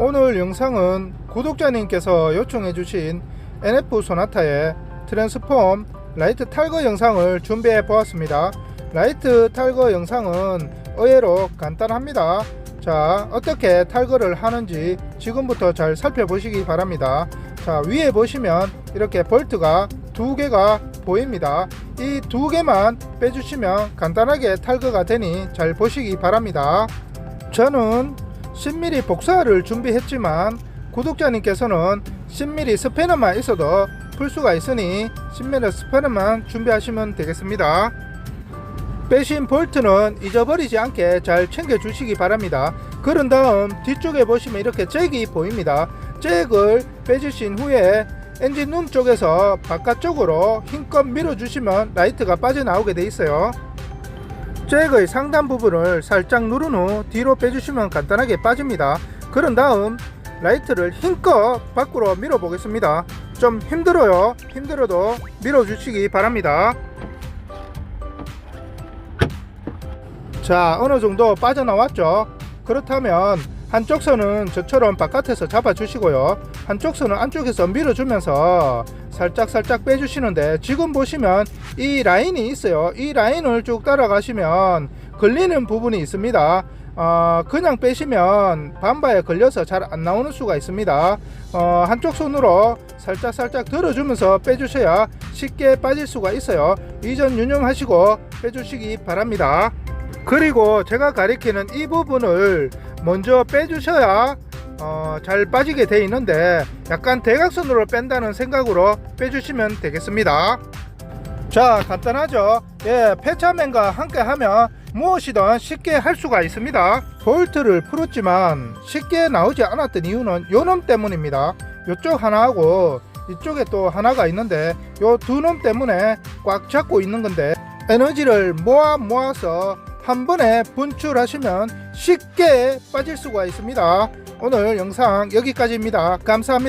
오늘 영상은 구독자님께서 요청해주신 NF 소나타의 트랜스폼 라이트 탈거 영상을 준비해 보았습니다. 라이트 탈거 영상은 의외로 간단합니다. 자, 어떻게 탈거를 하는지 지금부터 잘 살펴보시기 바랍니다. 자, 위에 보시면 이렇게 볼트가 두 개가 보입니다. 이 두 개만 빼주시면 간단하게 탈거가 되니 잘 보시기 바랍니다. 저는 10mm 복사를 준비했지만 구독자님께서는 10mm 스패너만 있어도 풀 수가 있으니 10mm 스패너만 준비하시면 되겠습니다. 빼신 볼트는 잊어버리지 않게 잘 챙겨 주시기 바랍니다. 그런 다음 뒤쪽에 보시면 이렇게 잭이 보입니다. 잭을 빼주신 후에 엔진 룸 쪽에서 바깥쪽으로 힘껏 밀어주시면 라이트가 빠져나오게 돼 있어요. 잭의 상단 부분을 살짝 누른 후 뒤로 빼주시면 간단하게 빠집니다. 그런 다음 라이트를 힘껏 밖으로 밀어 보겠습니다. 좀 힘들어요. 힘들어도 밀어 주시기 바랍니다. 자, 어느 정도 빠져나왔죠? 그렇다면 한쪽 선은 저처럼 바깥에서 잡아 주시고요. 한쪽 선은 안쪽에서 밀어 주면서 살짝 살짝 빼 주시는데 지금 보시면 이 라인이 있어요. 이 라인을 쭉 따라가시면 걸리는 부분이 있습니다. 어, 그냥 빼시면 반바에 걸려서 잘 안 나오는 수가 있습니다. 어, 한쪽 손으로 살짝 살짝 들어주면서 빼주셔야 쉽게 빠질 수가 있어요. 이전 유념하시고 빼주시기 바랍니다. 그리고 제가 가리키는 이 부분을 먼저 빼주셔야 어, 잘 빠지게 돼 있는데 약간 대각선으로 뺀다는 생각으로 빼주시면 되겠습니다. 자 간단하죠? 예 폐차맨과 함께 하면 무엇이든 쉽게 할 수가 있습니다. 볼트를 풀었지만 쉽게 나오지 않았던 이유는 요놈 때문입니다. 요쪽 하나하고 이쪽에 또 하나가 있는데 요 두 놈 때문에 꽉 잡고 있는 건데 에너지를 모아 모아서 한 번에 분출하시면 쉽게 빠질 수가 있습니다. 오늘 영상 여기까지입니다. 감사합니다